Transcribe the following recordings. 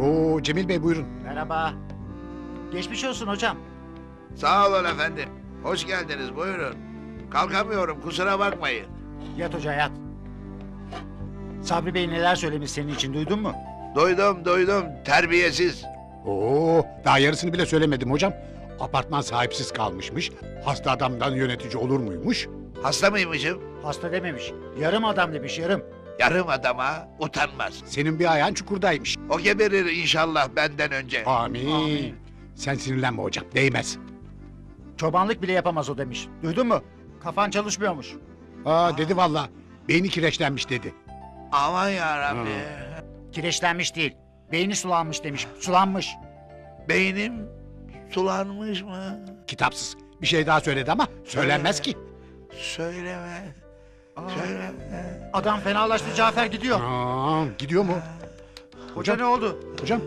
Oo Cemil Bey buyurun. Merhaba. Geçmiş olsun hocam. Sağ olun efendim. Hoş geldiniz buyurun. Kalkamıyorum kusura bakmayın. Yat hoca yat. Sabri Bey neler söylemiş senin için duydun mu? Duydum duydum terbiyesiz. Oo daha yarısını bile söylemedim hocam. Apartman sahipsiz kalmışmış. Hasta adamdan yönetici olur muymuş? Hasta mıymışım? Hasta dememiş. Yarım adam demiş yarım. Yarım adama utanmaz. Senin bir ayağın çukurdaymış. O geberir inşallah benden önce. Amin. Amin. Sen sinirlenme hocam değmez. Çobanlık bile yapamaz o demiş. Duydun mu? Kafan çalışmıyormuş. Aa dedi valla. Beyni kireçlenmiş dedi. Aman yarabbi. Kireçlenmiş değil. Beyni sulanmış demiş. Sulanmış. Beynim sulanmış mı? Kitapsız. Bir şey daha söyledi ama söylenmez ki. Söyleme. Adam fenalaştı Cafer gidiyor. Aa, gidiyor mu? Hoca ne oldu? Hocam.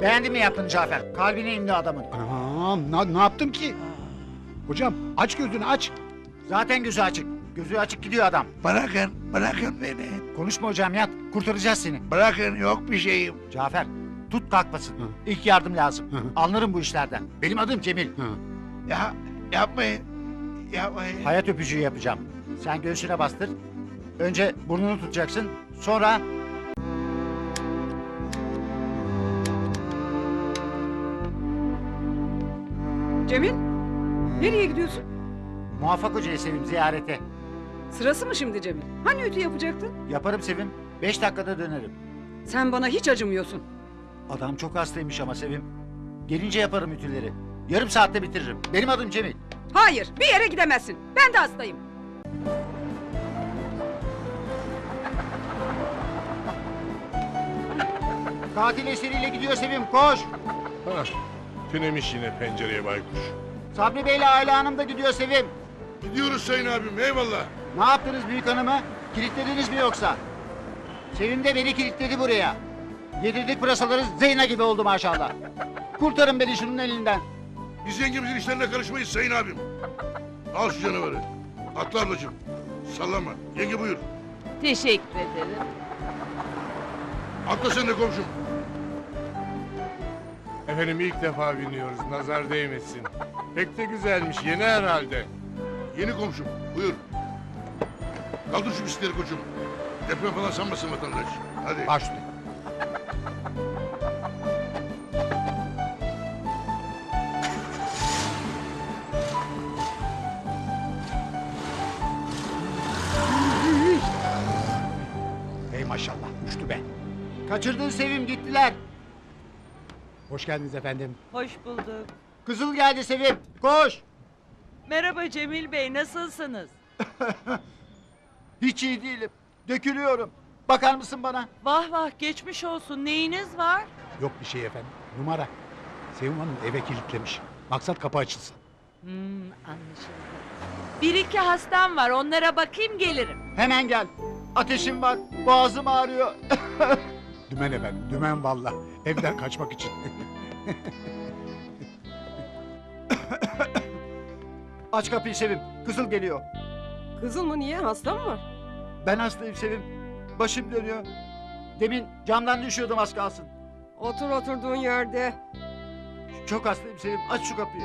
Beğendin mi yaptığını Cafer? Kalbine indi adamın. Aa, ne, ne yaptım ki? Hocam aç gözünü aç. Zaten gözü açık. Gözü açık gidiyor adam. Bırakın, bırakın beni. Konuşma hocam yat. Kurtaracağız seni. Bırakın yok bir şeyim. Cafer tut kalkmasın. Hı. İlk yardım lazım. Hı. Anlarım bu işlerden. Benim adım Cemil. Hı. Ya yapmayın. Yapmayın. Hayat öpücüğü yapacağım. Sen göğsüne bastır. Önce burnunu tutacaksın. Sonra Cemil, nereye gidiyorsun? muvaffak hocayı Sevim ziyarete. Sırası mı şimdi Cemil? Hani ütü yapacaktın? Yaparım Sevim. Beş dakikada dönerim. Sen bana hiç acımıyorsun. Adam çok hastaymış ama Sevim. Gelince yaparım ütüleri. Yarım saatte bitiririm. Benim adım Cemil. Hayır, bir yere gidemezsin. Ben de hastayım. Katil eseriyle gidiyor Sevim. Koş. Hah, tünemiş yine pencereye baykuş. Sabri Bey'le Ayla Hanım da gidiyor Sevim. Gidiyoruz sayın abim eyvallah. Ne yaptınız büyük hanımı? Kilitlediniz mi yoksa? Sevim de beni kilitledi buraya. Yedirdik pırasaları Zeyna gibi oldu maşallah. Kurtarın beni şunun elinden. Biz yengemizin işlerine karışmayız sayın abim. Al şu canavarı. Atla ablacığım. Sallama. Yenge buyur. Teşekkür ederim. Atla sen de komşum. Efendim ilk defa biniyoruz. Nazar değmesin. Pek de güzelmiş. Yeni herhalde. Yeni komşum. Buyur. Kaldır şu bisikleri koçum. Deprem falan sanmasın vatandaş. Hadi. Baş Kaçırdın Sevim gittiler. Hoş geldiniz efendim. Hoş bulduk. Kızıl geldi Sevim. Koş. Merhaba Cemil Bey, nasılsınız? Hiç iyi değilim. Dökülüyorum. Bakar mısın bana? Vah vah geçmiş olsun. Neyiniz var? Yok bir şey efendim. Numara. Sevim Hanım eve kilitlemiş. Maksat kapı açılsın. Hmm, anlaşıldı. Bir iki hastam var. Onlara bakayım gelirim. Hemen gel. Ateşim var. Boğazım ağrıyor. Dümen efendim. Dümen valla. Evden kaçmak için. Aç kapıyı Sevim. Kızıl geliyor. Kızıl mı niye? Hasta mı var? Ben hastayım Sevim. Başım dönüyor. Demin camdan düşüyordum az kalsın. Otur oturduğun yerde. Çok hastayım Sevim. Aç şu kapıyı.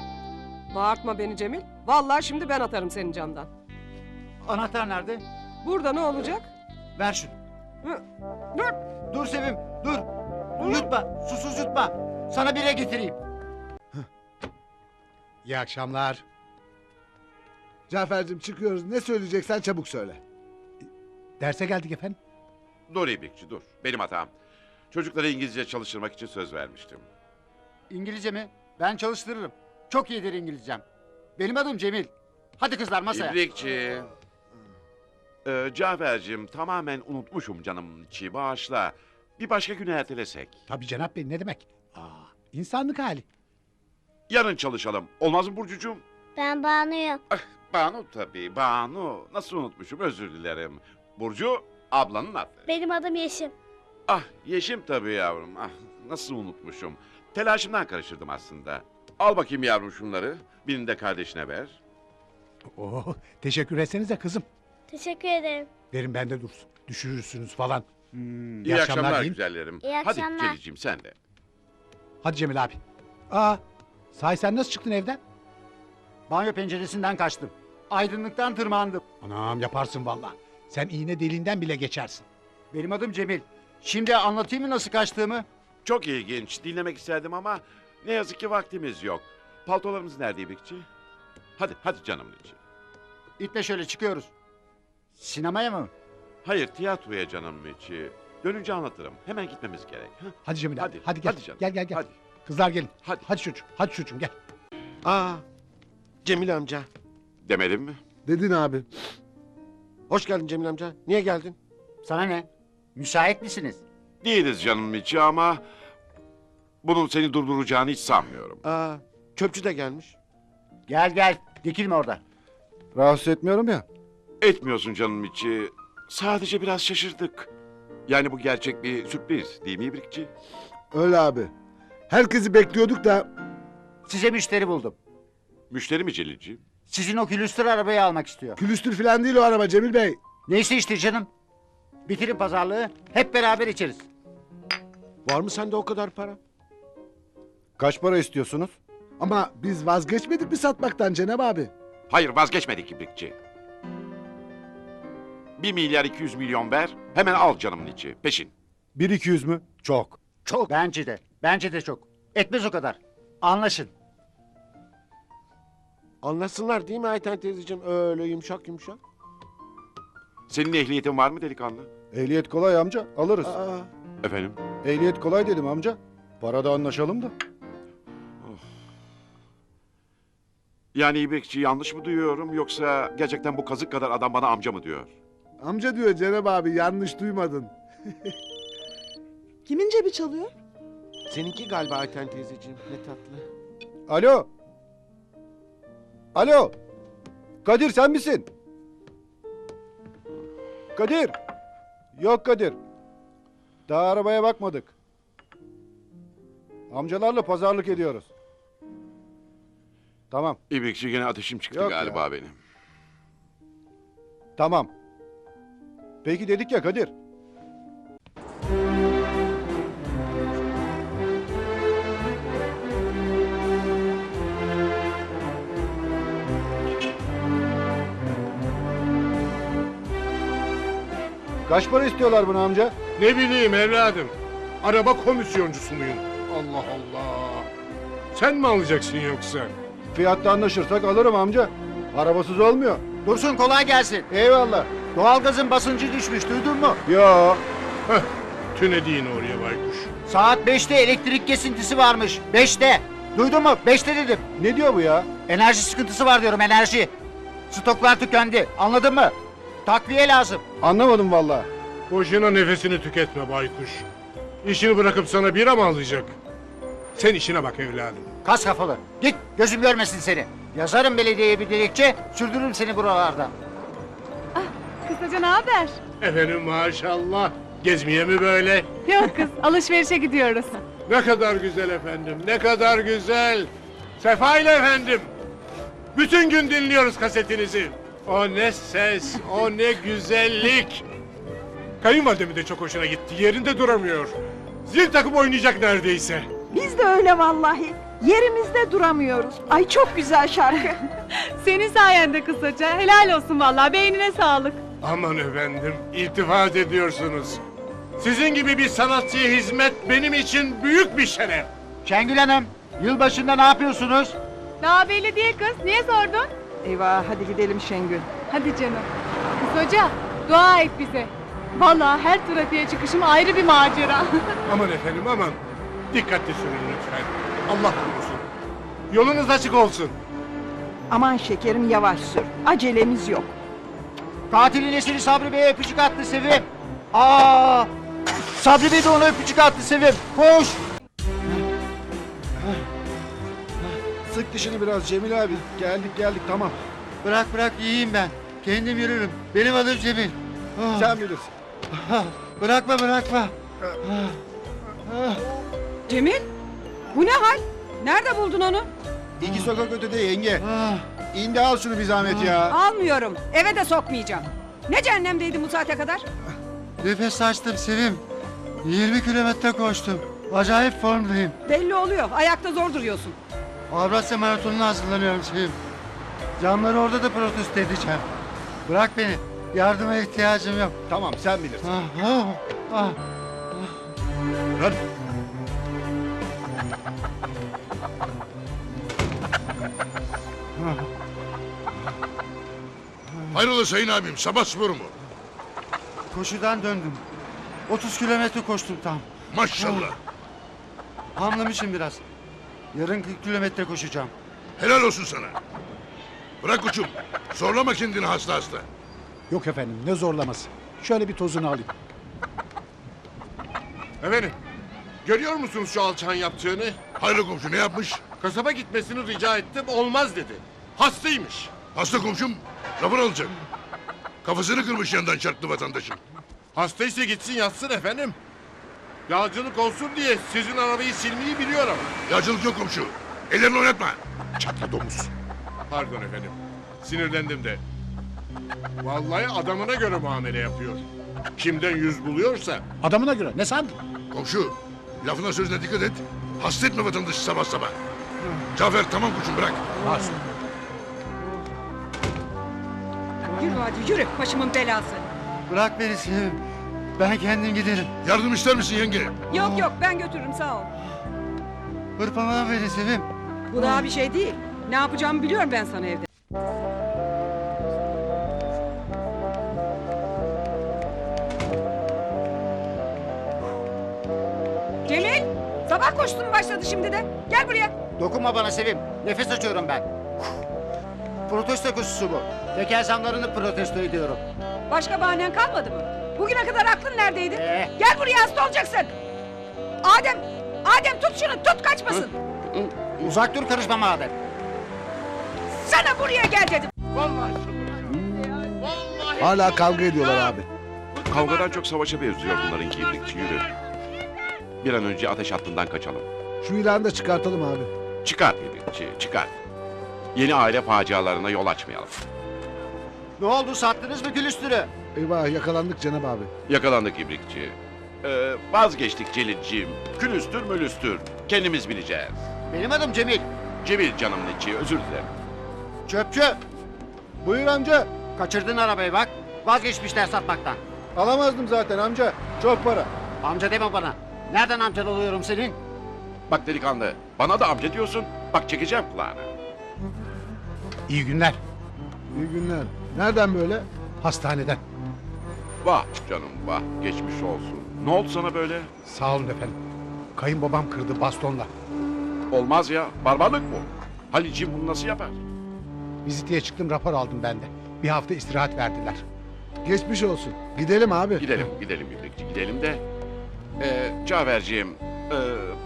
Bağırtma beni Cemil. Vallahi şimdi ben atarım seni camdan. Anahtar nerede? Burada ne olacak? Ver şunu. Hı, Dur. Dur Sevim. Dur. Yutma. Susuz yutma. Sana bire getireyim. İyi akşamlar. Cafer'cim çıkıyoruz. Ne söyleyeceksen çabuk söyle. Derse geldik efendim. Dur İbrikçi dur. Benim hatam. Çocukları İngilizce çalıştırmak için söz vermiştim. İngilizce mi? Ben çalıştırırım. Çok iyidir İngilizcem. Benim adım Cemil. Hadi kızlar masaya. İbrikçi. Ee, Cafer'cim tamamen unutmuşum canım içi bağışla. Bir başka güne ertelesek. Tabii Cenap Bey ne demek? Aa, insanlık hali. Yarın çalışalım. Olmaz mı Burcucuğum? Ben Banu'yum. Ah, Banu tabii. Banu. Nasıl unutmuşum özür dilerim. Burcu ablanın adı. Benim adım Yeşim. Ah Yeşim tabii yavrum. Ah nasıl unutmuşum. Telaşımdan karıştırdım aslında. Al bakayım yavrum şunları. Birini de kardeşine ver. Oo, teşekkür etsenize kızım. Teşekkür ederim. Verin bende dursun. Düşürürsünüz falan. Hmm, İyi, akşamlar, diyeyim. güzellerim. İyi Hadi akşamlar. Celil'ciğim sen de. Hadi Cemil abi. Aa, sahi sen nasıl çıktın evden? Banyo penceresinden kaçtım. Aydınlıktan tırmandım. Anam yaparsın valla. Sen iğne deliğinden bile geçersin. Benim adım Cemil. Şimdi anlatayım mı nasıl kaçtığımı? Çok ilginç. Dinlemek isterdim ama ne yazık ki vaktimiz yok. Paltolarımız nerede İbrikçi? Hadi, hadi canımın içi. İtle şöyle çıkıyoruz. Sinemaya mı? Hayır, tiyatroya canımın içi. Dönünce anlatırım. Hemen gitmemiz gerek. ha? Hadi Cemil abi. Hadi, Hadi, gel. hadi canım. gel gel gel. Hadi. Kızlar gelin. Hadi. Hadi çocuğum. Hadi çocuğum gel. Aa, Cemil amca. Demedim mi? Dedin abi. Hoş geldin Cemil amca. Niye geldin? Sana ne? Müsait misiniz? Değiliz canımın içi ama... ...bunun seni durduracağını hiç sanmıyorum. Aa, çöpçü de gelmiş. Gel gel. Dikilme orada. Rahatsız etmiyorum ya. Etmiyorsun canım içi. Sadece biraz şaşırdık. Yani bu gerçek bir sürpriz değil mi İbrikçi? Öyle abi. Herkesi bekliyorduk da Size müşteri buldum. Müşteri mi Celilciğim? Sizin o külüstür arabayı almak istiyor. külüstür falan değil o araba Cemil Bey. Neyse işte canım. Bitirin pazarlığı. Hep beraber içeriz. Var mı sende o kadar para? Kaç para istiyorsunuz? Ama biz vazgeçmedik mi satmaktan Cenab abi? Hayır vazgeçmedik İbrikçi. Bir milyar iki yüz milyon ver, hemen al canımın içi, peşin. Bir iki yüz mü? Çok. Çok. Bence de. Bence de çok. Etmez o kadar. Anlaşın. Anlasınlar değil mi Ayten teyzeciğim? Öyle yumuşak yumuşak. Senin ehliyetin var mı delikanlı? Ehliyet kolay amca. Alırız. Efendim? Ehliyet kolay dedim amca. Parada anlaşalım da. Yani İbrikçi yanlış mı duyuyorum yoksa gerçekten bu kazık kadar adam bana amca mı diyor? Amca diyor Cenab abi yanlış duymadın. Kimin cebi çalıyor? Seninki galiba Ayten teyzeciğim. Ne tatlı. Alo. Alo. Kadir sen misin? Kadir. Yok Kadir. Daha arabaya bakmadık. Amcalarla pazarlık ediyoruz. Tamam, İbrikçi gene ateşim çıktı Yok galiba benim. tamam. Peki dedik ya Kadir. Kaç para istiyorlar bunu amca? Ne bileyim evladım. Araba komisyoncusu muyum? Allah Allah. Sen mi alacaksın yoksa? Fiyatta anlaşırsak alırım amca. Arabasız olmuyor. Dursun kolay gelsin. Eyvallah. Doğalgazın basıncı düşmüş. Duydun mu? Yo. Heh, tünediğin oraya baykuş. Saat 5'te elektrik kesintisi varmış. 5'te. Duydun mu? 5'te dedim. Ne diyor bu ya? Enerji sıkıntısı var diyorum enerji. Stoklar tükendi. Anladın mı? Takviye lazım. Anlamadım vallahi. Boşuna nefesini tüketme baykuş. İşini bırakıp sana bira mı alacak? Sen işine bak evladım. Kas kafalı. Git gözüm görmesin seni. Yazarım belediyeye bir dilekçe. Sürdürürüm seni buralarda. Kısaca ne haber? Efendim maşallah. Gezmeye mi böyle? Yok kız alışverişe gidiyoruz. Ne kadar güzel efendim, ne kadar güzel. Sefa ile efendim. Bütün gün dinliyoruz kasetinizi. O ne ses, o ne güzellik. Kayınvalidemin de çok hoşuna gitti, yerinde duramıyor. Zil takım oynayacak neredeyse. Biz de öyle vallahi. Yerimizde duramıyoruz. Ay çok güzel şarkı. Senin sayende kısaca. Helal olsun vallahi beynine sağlık. Aman efendim, iltifat ediyorsunuz. Sizin gibi bir sanatçıya hizmet benim için büyük bir şeref. Şengül Hanım, yılbaşında ne yapıyorsunuz? Daha belli değil kız. Niye sordun? Eyvah hadi gidelim Şengül. Hadi canım. Kız hoca dua et bize. Vallahi her trafiğe çıkışım ayrı bir macera. Aman efendim aman. Dikkatli sürün lütfen. Allah korusun. Yolunuz açık olsun. Aman şekerim yavaş sür. Acelemiz yok. Katilin esiri Sabri Bey'e öpücük attı Sevim. Aa! Sabri Bey de ona öpücük attı Sevim. Koş! Sık dişini biraz Cemil abi. Geldik geldik tamam. Bırak bırak iyiyim ben. Kendim yürürüm. Benim adım Cemil. Ah, Sen bilirsin. ah, bırakma bırakma. Cemil? Bu ne hal? Nerede buldun onu? İki sokak ötede yenge. Ah, İndi al şunu bir zahmet ya. Almıyorum. Eve de sokmayacağım. Ne cehennemdeydin bu saate kadar? Nefes açtım Sevim. 20 kilometre koştum. Acayip formdayım. Belli oluyor. Ayakta zor duruyorsun. Avrasya Maratonu'na hazırlanıyorum Sevim. Camları orada da protesto edeceğim. Bırak beni. Yardıma ihtiyacım yok. Tamam sen bilirsin. Ah, ah, ah. Hadi. Hayrola sayın abim sabah sporu mu? Koşudan döndüm. 30 kilometre koştum tam. Maşallah. Hamlamışım biraz. Yarın 40 kilometre koşacağım. Helal olsun sana. Bırak koçum. Zorlama kendini hasta hasta. Yok efendim ne zorlaması. Şöyle bir tozunu alayım. Efendim görüyor musunuz şu alçağın yaptığını? Hayrola komşu ne yapmış? Kasaba gitmesini rica ettim olmaz dedi. Hastaymış. Hasta komşum rapor alacak. Kafasını kırmış yandan çarptı vatandaşın. Hastaysa gitsin yatsın efendim. Yağcılık olsun diye sizin arabayı silmeyi biliyorum. Yağcılık yok komşu. Ellerini oynatma. Çatla domuz. Pardon efendim. Sinirlendim de. Vallahi adamına göre muamele yapıyor. Kimden yüz buluyorsa Adamına göre ne sandın? Komşu lafına sözüne dikkat et. Hasta etme vatandaşı sabah sabah. Cafer tamam koçum bırak. Masum. Yürü hadi yürü. Başımın belası. Bırak beni Sevim. Ben kendim giderim. Yardım ister misin yenge? Yok yok ben götürürüm sağ ol. Hırpalama beni Sevim. Bu daha bir şey değil. Ne yapacağımı biliyorum ben sana evde. Cemil! Sabah koştun başladı şimdi de. Gel buraya. Dokunma bana Sevim. Nefes açıyorum ben. Protesto koşusu bu. Teker zamlarını protesto ediyorum. Başka bahanen kalmadı mı? Bugüne kadar aklın neredeydi? Ee? Gel buraya hasta olacaksın. Adem! Adem tut şunu tut kaçmasın. Uzak dur karışma madem. Sana buraya gel dedim. vallahi Hala kavga ediyorlar abi. Kavgadan çok savaşa benziyor bunlarınki ibrikçi yürü. Bir an önce ateş hattından kaçalım. Şu ilanı da çıkartalım abi. Çıkart ibrikçi çıkart. Yeni aile facialarına yol açmayalım. Ne oldu sattınız mı külüstürü? Eyvah yakalandık Cenab abi. Yakalandık ibrikçi. Ee, vazgeçtik Celilciğim. Külüstür mülüstür. Kendimiz bileceğiz. Benim adım Cemil. Cemil canımın içi özür dilerim. Çöpçü. Buyur amca. Kaçırdın arabayı bak. Vazgeçmişler satmaktan. Alamazdım zaten amca. Çok para. Amca deme bana. Nereden amcan oluyorum senin? Bak delikanlı bana da amca diyorsun. Bak çekeceğim kulağını. İyi günler. İyi günler. Nereden böyle? Hastaneden. Vah canım vah geçmiş olsun. Ne oldu sana böyle? Sağ olun efendim. Kayınbabam kırdı bastonla. Olmaz ya barbarlık bu. Halilciğim bunu nasıl yapar? Vizitiye çıktım rapor aldım ben de. Bir hafta istirahat verdiler. Geçmiş olsun. Gidelim abi. Gidelim gidelim ibrikçi gidelim de. Ee, Caverciğim ee,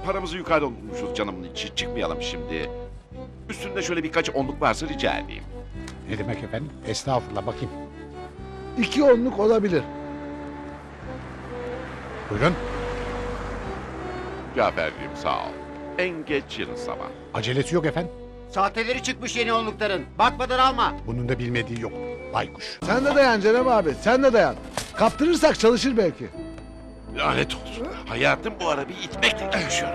paramızı yukarıda unutmuşuz canımın içi çıkmayalım şimdi. Üstünde şöyle birkaç onluk varsa rica edeyim. Ne demek efendim? Estağfurullah bakayım. İki onluk olabilir. Buyurun. Caferciğim sağ ol. En geç yarın sabah. Acelesi yok efendim. Sahteleri çıkmış yeni onlukların. Bakmadan alma. Bunun da bilmediği yok. Baykuş. Sen de dayan Cenab abi. Sen de dayan. Kaptırırsak çalışır belki. Lanet olsun. Hayatım bu arabayı itmekle geçiyor.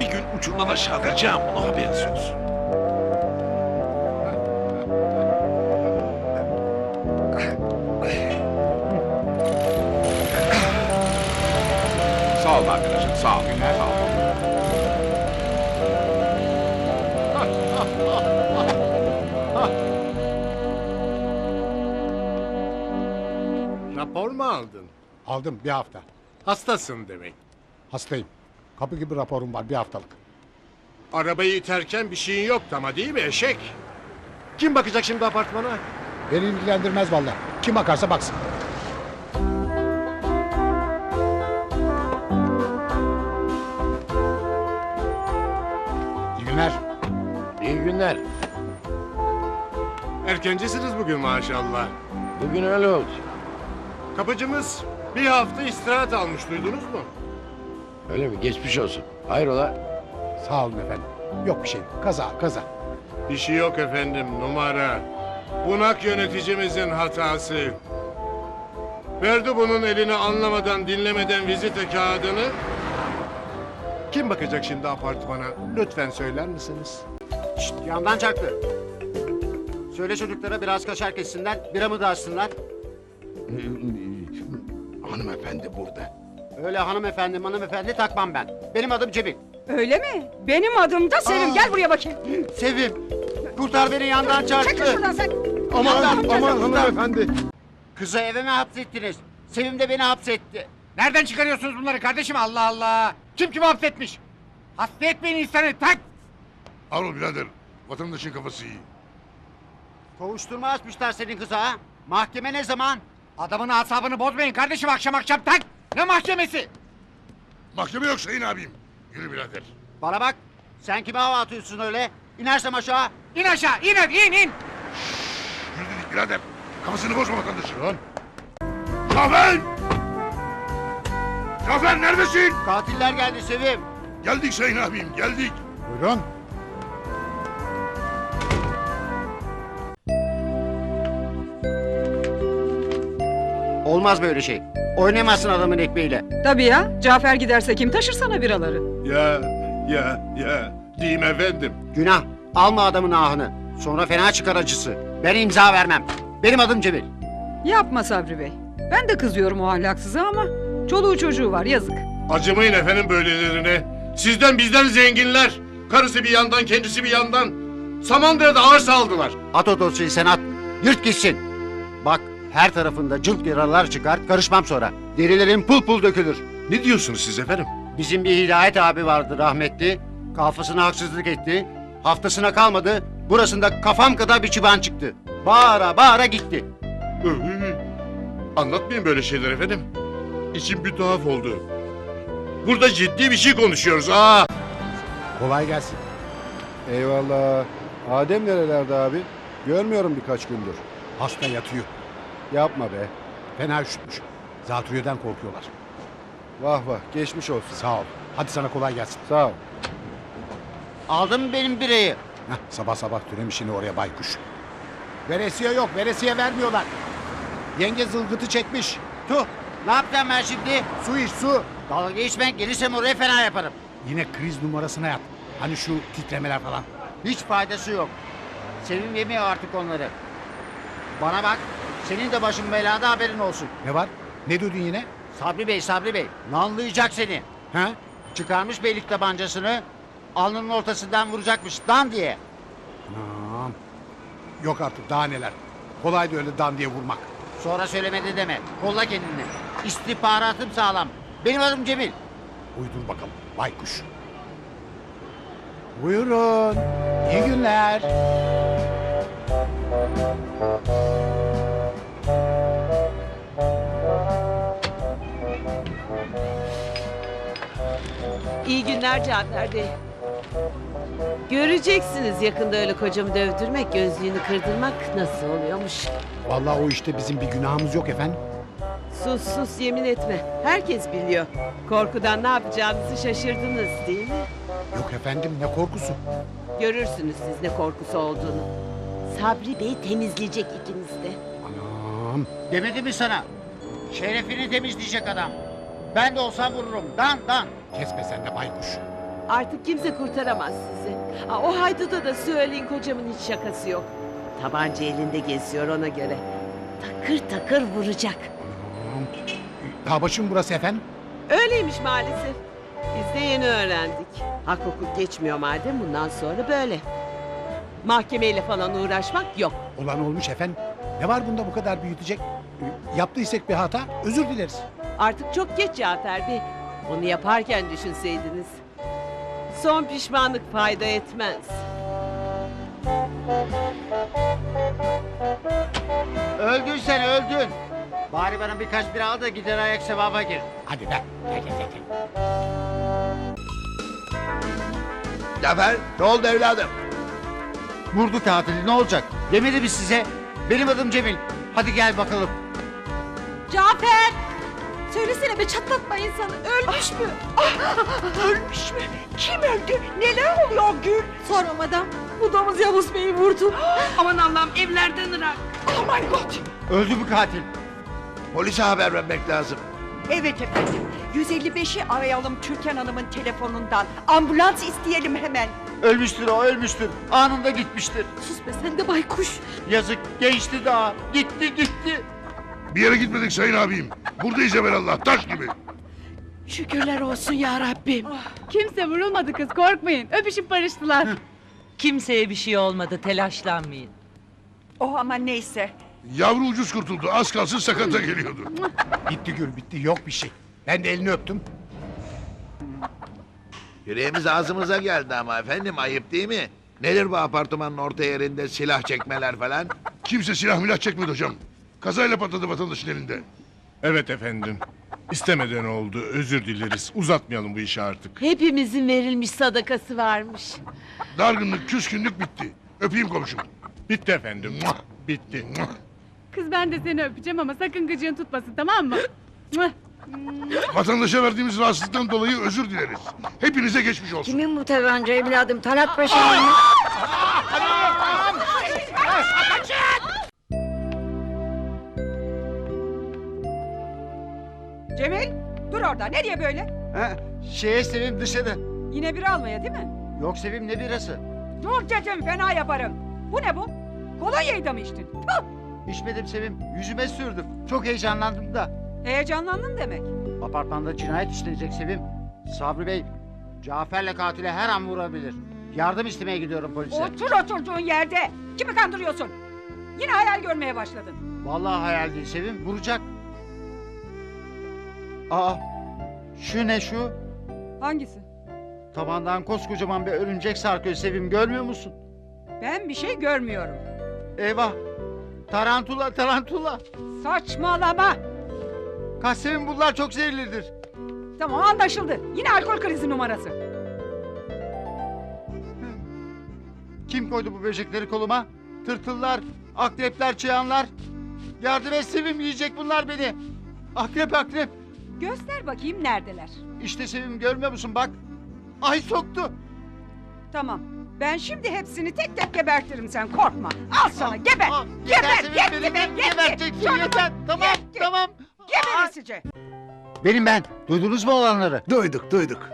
Bir gün ucundan aşağılayacağım bunu haberiniz olsun. Sağ olun arkadaşım, sağ olun. Sağ olun. Rapor mu aldın? Aldım bir hafta. Hastasın demek. Hastayım. Kapı gibi raporum var bir haftalık. Arabayı iterken bir şeyin yoktu ama değil mi eşek? Kim bakacak şimdi apartmana? Beni ilgilendirmez vallahi. Kim bakarsa baksın. Erkencisiniz bugün maşallah. Bugün öyle oldu. Kapıcımız bir hafta istirahat almış duydunuz mu? Öyle mi? Geçmiş olsun. Hayrola? Sağ olun efendim. Yok bir şey. Kaza kaza. Bir şey yok efendim numara. Bunak yöneticimizin hatası. Verdi bunun eline anlamadan dinlemeden vizite kağıdını. Kim bakacak şimdi apartmana? Lütfen söyler misiniz? Şşt, yandan çaktı. Söyle çocuklara biraz kaşar kessinler, biramı da açsınlar. Hanımefendi burada. Öyle hanımefendi hanımefendi takmam ben. Benim adım Cemil. Öyle mi? Benim adım da Sevim. Aa. Gel buraya bakayım. Sevim. Kurtar beni yandan Çekil çarptı. şuradan sen. Aman Yandan, aman hanımefendi. Kızı eve mi hapsettiniz? Sevim de beni hapsetti. Nereden çıkarıyorsunuz bunları kardeşim Allah Allah? Kim kimi hapsetmiş? Hasta etmeyin insanı tak! Al birader. Vatandaşın kafası iyi. Kovuşturma açmışlar senin kıza ha. Mahkeme ne zaman? Adamın asabını bozmayın kardeşim akşam akşam tak! Ne mahkemesi? Mahkeme yok sayın abim. Yürü birader. Bana bak. Sen kime hava atıyorsun öyle? İnersem aşağı. İn aşağı in hadi in in! Yürü dedik birader. Kafasını bozma vatandaşın. Lan. Cafer! Cafer neredesin? Katiller geldi Sevim. Geldik sayın abim geldik. Buyurun. Olmaz böyle şey. Oynayamazsın adamın ekmeğiyle. Tabii ya. Cafer giderse kim taşır sana biraları? Ya ya ya. Diyeyim efendim. Günah. Alma adamın ahını. Sonra fena çıkar acısı. Ben imza vermem. Benim adım Cemil. Yapma Sabri Bey. Ben de kızıyorum o ahlaksıza ama çoluğu çocuğu var yazık. Acımayın efendim böylelerine. Sizden bizden zenginler. Karısı bir yandan kendisi bir yandan. Samandıra'da arsa aldılar. At o dosyayı sen at. Yırt gitsin. Bak her tarafında cılk yaralar çıkar. Karışmam sonra. Derilerin pul pul dökülür. Ne diyorsunuz siz efendim? Bizim bir Hidayet abi vardı rahmetli. Kafasına haksızlık etti. Haftasına kalmadı. Burasında kafam kadar bir çıban çıktı. Bağıra bağıra gitti. Anlatmayın böyle şeyler efendim. İçim bir tuhaf oldu. Burada ciddi bir şey konuşuyoruz. Aa! Kolay gelsin. Eyvallah. Adem nerelerde abi? Görmüyorum birkaç gündür. Hasta yatıyor. Yapma be. Fena üşütmüş. Zatürreden korkuyorlar. Vah vah geçmiş olsun. Sağ ol. Hadi sana kolay gelsin. Sağ ol. Aldın mı benim bireyi? Heh, sabah sabah türemişini oraya baykuş. Veresiye yok. Veresiye vermiyorlar. Yenge zılgıtı çekmiş. Tuh. Ne yapacağım ben şimdi? Su iç su. Dalga geçme. Gelirsem oraya fena yaparım. Yine kriz numarasına yat. Hani şu titremeler falan. Hiç faydası yok. Sevim yemiyor artık onları. Bana bak. Senin de başın belada haberin olsun. Ne var? Ne diyordun yine? Sabri Bey, Sabri Bey. Nanlayacak seni. Ha? Çıkarmış beylik tabancasını. Alnının ortasından vuracakmış. Dan diye. Anam. Yok artık daha neler. Kolaydı öyle dan diye vurmak. Sonra söylemedi deme. Kolla kendini. İstihbaratım sağlam. Benim adım Cemil. Uydur bakalım. Baykuş. Buyurun. İyi günler. İyi günler Cafer Bey. Göreceksiniz yakında öyle kocamı dövdürmek, gözlüğünü kırdırmak nasıl oluyormuş. Vallahi o işte bizim bir günahımız yok efendim. Sus sus yemin etme. Herkes biliyor. Korkudan ne yapacağınızı şaşırdınız değil mi? Yok efendim ne korkusu. Görürsünüz siz ne korkusu olduğunu. Sabri Bey temizleyecek ikiniz de. Anam. Demedi mi sana? Şerefini temizleyecek adam. Ben de olsam vururum. Dan dan. Kesme sen de baykuş. Artık kimse kurtaramaz sizi. Aa, o hayduda da söyleyin kocamın hiç şakası yok. Tabanca elinde geziyor ona göre. Takır takır vuracak. Dağ başım burası efendim. Öyleymiş maalesef. Biz de yeni öğrendik. Hak hukuk geçmiyor madem bundan sonra böyle. Mahkemeyle falan uğraşmak yok. Olan olmuş efendim. Ne var bunda bu kadar büyütecek? Ee, Yaptıysak bir hata özür dileriz. Artık çok geç Cafer Bey. Bunu yaparken düşünseydiniz. Son pişmanlık fayda etmez. Öldün sen öldün. Bari bana birkaç bir al da gider ayak sevaba gir. Hadi be. Gel gel gel. gel. Cafer ne oldu evladım? Vurdu katili ne olacak? Demedi mi size? Benim adım Cemil. Hadi gel bakalım. Cafer! Söylesene be çatlatma insanı. Ölmüş mü? Ölmüş mü? Kim öldü? Neler oluyor Gül? Soramadan. Bu domuz Yavuz Bey'i vurdu. Aman Allah'ım evlerden ırak. Oh my god. Öldü mü katil? Polise haber vermek lazım. Evet efendim. 155'i arayalım Türkan Hanım'ın telefonundan. Ambulans isteyelim hemen. Ölmüştür o ölmüştür. Anında gitmiştir. Sus be sen de baykuş. Yazık gençti daha. Gitti gitti. Bir yere gitmedik sayın abim. Buradayız evvelallah taş gibi. Şükürler olsun ya Rabbim. Kimse vurulmadı kız korkmayın. Öpüşüp barıştılar. Kimseye bir şey olmadı telaşlanmayın. Oh ama neyse. Yavru ucuz kurtuldu. Az kalsın sakata geliyordu. Bitti Gül bitti yok bir şey. Ben de elini öptüm. Yüreğimiz ağzımıza geldi ama efendim ayıp değil mi? Nedir bu apartmanın orta yerinde silah çekmeler falan? Kimse silah milah çekmedi hocam. Kazayla patladı vatandaşın elinde. Evet efendim. İstemeden oldu. Özür dileriz. Uzatmayalım bu işi artık. Hepimizin verilmiş sadakası varmış. Dargınlık, küskünlük bitti. Öpeyim komşum. Bitti efendim. Bitti. Kız ben de seni öpeceğim ama sakın gıcığın tutmasın tamam mı? Mwah. Vatandaşa verdiğimiz rahatsızlıktan dolayı özür dileriz. Hepinize geçmiş olsun. Kimin bu tabanca evladım? Talat Paşa'nın mı? Cemil dur orada. Nereye böyle? Ha, şeye Sevim dışarı. Yine biri almaya değil mi? Yok Sevim ne birası? Dur dedim fena yaparım. Bu ne bu? Kolonyayı da mı içtin? Tüh! İçmedim Sevim. Yüzüme sürdüm. Çok heyecanlandım da. Heyecanlandın demek. Apartmanda cinayet işlenecek Sevim. Sabri Bey, Cafer'le katile her an vurabilir. Yardım istemeye gidiyorum polise. Otur oturduğun yerde. Kimi kandırıyorsun? Yine hayal görmeye başladın. Vallahi hayal değil Sevim, vuracak. Aa, şu ne şu? Hangisi? Tabandan koskocaman bir örümcek sarkıyor Sevim, görmüyor musun? Ben bir şey görmüyorum. Eyvah, tarantula, tarantula. Saçmalama. Kaç Sevim bunlar çok zehirlidir. Tamam anlaşıldı. Yine alkol krizi numarası. Kim koydu bu böcekleri koluma? Tırtıllar, akrepler, çıyanlar. Yardım et Sevim, yiyecek bunlar beni. Akrep, akrep. Göster bakayım neredeler. İşte Sevim görmüyor musun bak. Ay soktu. Tamam. Ben şimdi hepsini tek tek gebertirim sen korkma. Al sana geber. Aa, Geber, yeter Sevim, geber, beni geber, de geber. geberteceksin, Canım, yeter. Tamam, yetti. tamam. Geberesice. Benim ben. Duydunuz mu olanları? Duyduk duyduk.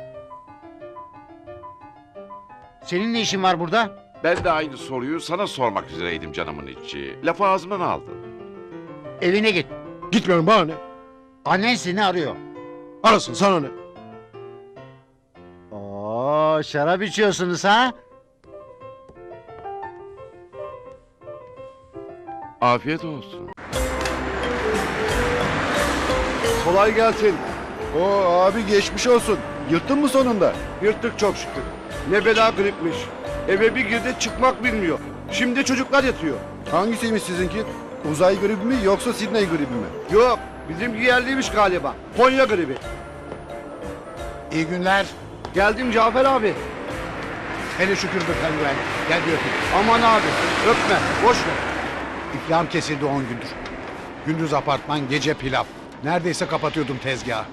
Senin ne işin var burada? Ben de aynı soruyu sana sormak üzereydim canımın içi. Lafı ağzımdan aldın. Evine git. Gitmiyorum bana ne? Annen seni arıyor. Arasın sana ne? Oo, şarap içiyorsunuz ha? Afiyet olsun. Kolay gelsin. Oo abi geçmiş olsun. Yırttın mı sonunda? Yırttık çok şükür. Ne bela gripmiş. Eve bir girdi çıkmak bilmiyor. Şimdi çocuklar yatıyor. Hangisiymiş sizinki? Uzay gribi mi yoksa Sidney gribi mi? Yok bizim yerliymiş galiba. Konya gribi. İyi günler. Geldim Cafer abi. Hele şükürdür penguen. Gel bir öpeyim. Aman abi öpme boş ver. İflam kesildi 10 gündür. Gündüz apartman, gece pilav. Neredeyse kapatıyordum tezgahı.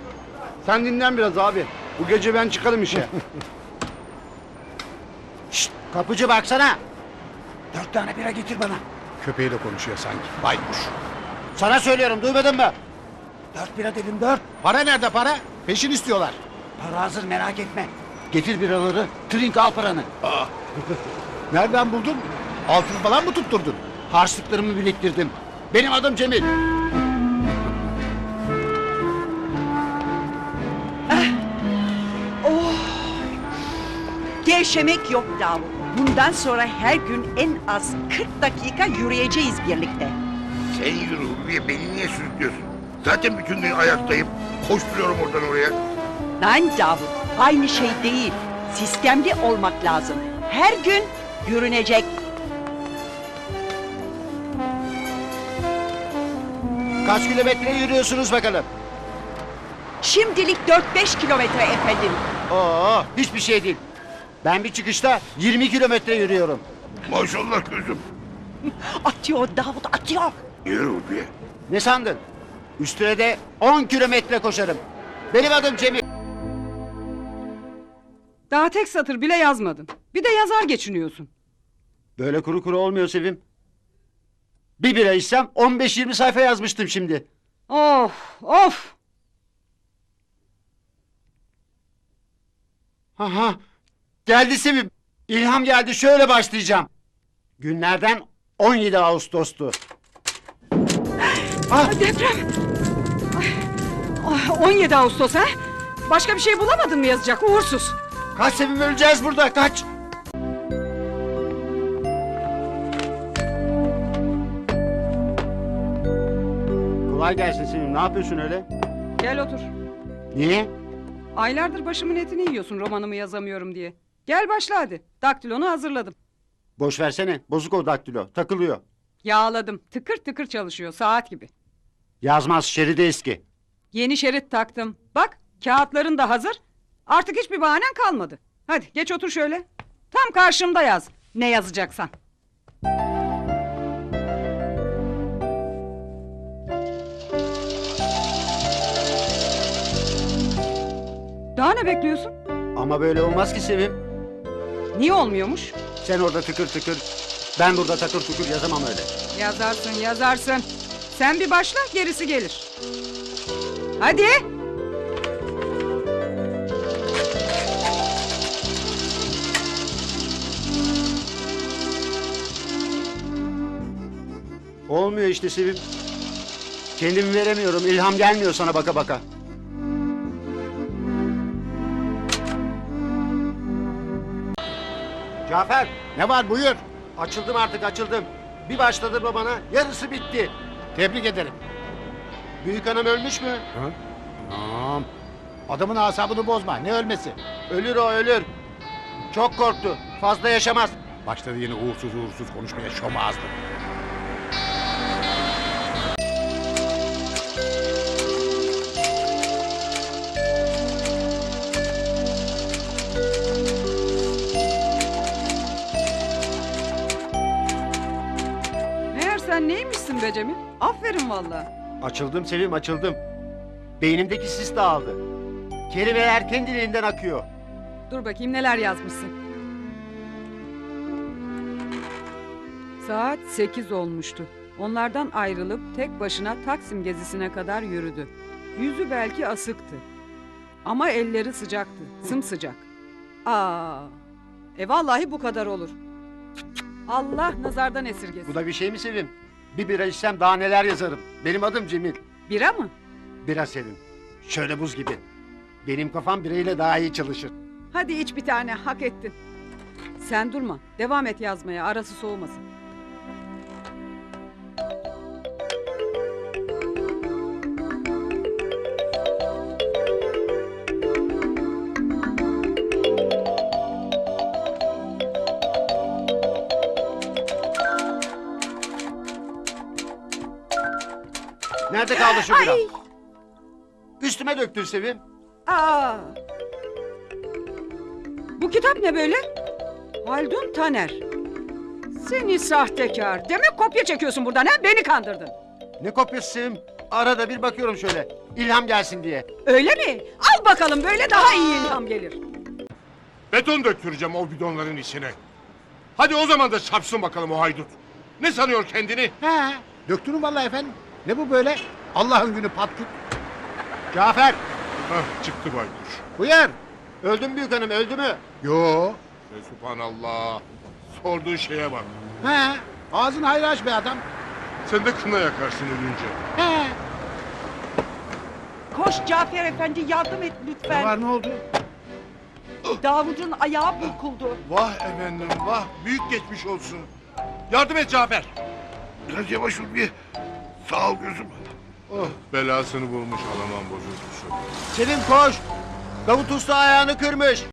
Sen dinlen biraz abi. Bu gece ben çıkarım işe. Şşt, kapıcı baksana. Dört tane bira getir bana. Köpeğiyle konuşuyor sanki. Baykuş. Sana söylüyorum duymadın mı? Dört bira dedim dört. Para nerede para? Peşin istiyorlar. Para hazır merak etme. Getir biraları. Trink al paranı. Nereden buldun? Altın falan mı tutturdun? Harçlıklarımı biriktirdim. Benim adım Cemil. Gevşemek yok Davut. Bundan sonra her gün en az 40 dakika yürüyeceğiz birlikte. Sen yürü Ulviye beni niye sürüklüyorsun? Zaten bütün gün ayaktayım. Koşturuyorum oradan oraya. Lan Davut, aynı şey değil. Sistemli olmak lazım. Her gün yürünecek. Kaç kilometre yürüyorsunuz bakalım? Şimdilik 4-5 kilometre efendim. Oo, hiçbir şey değil. Ben bir çıkışta 20 kilometre yürüyorum. Maşallah gözüm. Atıyor Davut, atıyor. Yürü Ulviye. Ne sandın? Üstüne de 10 kilometre koşarım. Benim adım Cemil. Daha tek satır bile yazmadın. Bir de yazar geçiniyorsun. Böyle kuru kuru olmuyor Sevim. Bir bira içsem 15-20 sayfa yazmıştım şimdi. Of of. Aha. Geldi Sevim. İlham geldi şöyle başlayacağım. Günlerden 17 Ağustos'tu. Ah, Deprem. Ay, ah, 17 Ağustos ha? Başka bir şey bulamadın mı yazacak uğursuz? kaç Sevim öleceğiz burada kaç. Kolay gelsin Sevim ne yapıyorsun öyle? Gel otur. Niye? Aylardır başımın etini yiyorsun romanımı yazamıyorum diye. Gel başla hadi. Daktilonu hazırladım. Boş versene bozuk o daktilo takılıyor. Yağladım. Tıkır tıkır çalışıyor saat gibi. Yazmaz şeridi eski. Yeni şerit taktım. Bak kağıtların da hazır. Artık hiçbir bahanen kalmadı. Hadi geç otur şöyle. Tam karşımda yaz. Ne yazacaksan. Daha ne bekliyorsun? Ama böyle olmaz ki Sevim. Niye olmuyormuş? Sen orada tıkır tıkır, ben burada takır tukur yazamam öyle. Yazarsın yazarsın. Sen bir başla gerisi gelir. Hadi. Olmuyor işte Sevim. Kendimi veremiyorum, ilham gelmiyor sana baka baka. Cafer, ne var buyur. Açıldım artık açıldım. Bir başladın bana, yarısı bitti. Tebrik ederim. Büyük hanım ölmüş mü? Tamam. Adamın asabını bozma. Ne ölmesi? Ölür o ölür. Çok korktu. Fazla yaşamaz. Başladı yine uğursuz uğursuz konuşmaya şom ağızlı. Meğer sen neymişsin be Cemil? Aferin vallahi. Açıldım Sevim açıldım. Beynimdeki sis dağıldı. Kelimeler kendiliğinden akıyor. Dur bakayım neler yazmışsın. Saat sekiz olmuştu. Onlardan ayrılıp tek başına Taksim gezisine kadar yürüdü. Yüzü belki asıktı. Ama elleri sıcaktı, sımsıcak. Aa, e vallahi bu kadar olur. Allah nazardan esirgesin. Bu da bir şey mi Sevim? Bir bira içsem daha neler yazarım. Benim adım Cemil. Bira mı? Bira Sevim. Şöyle buz gibi. Benim kafam birayla daha iyi çalışır. Hadi iç bir tane, hak ettin. Sen durma, devam et yazmaya, arası soğumasın. Nerede kaldı şu bira? Üstüme döktün Sevim. Aa! Bu kitap ne böyle? Haldun Taner. Seni sahtekar. Demek kopya çekiyorsun buradan ha? Beni kandırdın. Ne kopyası Sevim? Arada bir bakıyorum şöyle. İlham gelsin diye. Öyle mi? Al bakalım böyle daha iyi ilham gelir. Beton döktüreceğim o bidonların içine. Hadi o zaman da çarpsın bakalım o haydut. Ne sanıyor kendini? He. Döktürün vallahi efendim. Ne bu böyle? Allah'ın günü patkut. Cafer. Hah çıktı baykuş. Buyur. Öldü mü büyük hanım öldü mü? Yo. Ve subhanallah. Sorduğun şeye bak. He. Ağzın hayır aç be adam. Sen de kına yakarsın ölünce. He. Koş Cafer Efendi yardım et Ne lütfen. var ne oldu? Davud'un ayağı burkuldu. Vah efendim vah. Büyük geçmiş olsun. Yardım et Cafer. Biraz yavaş Ulvi. Sağ ol gözüm. Oh belasını bulmuş Alaman bozuntusu. Sevim koş. Davut Usta ayağını kırmış.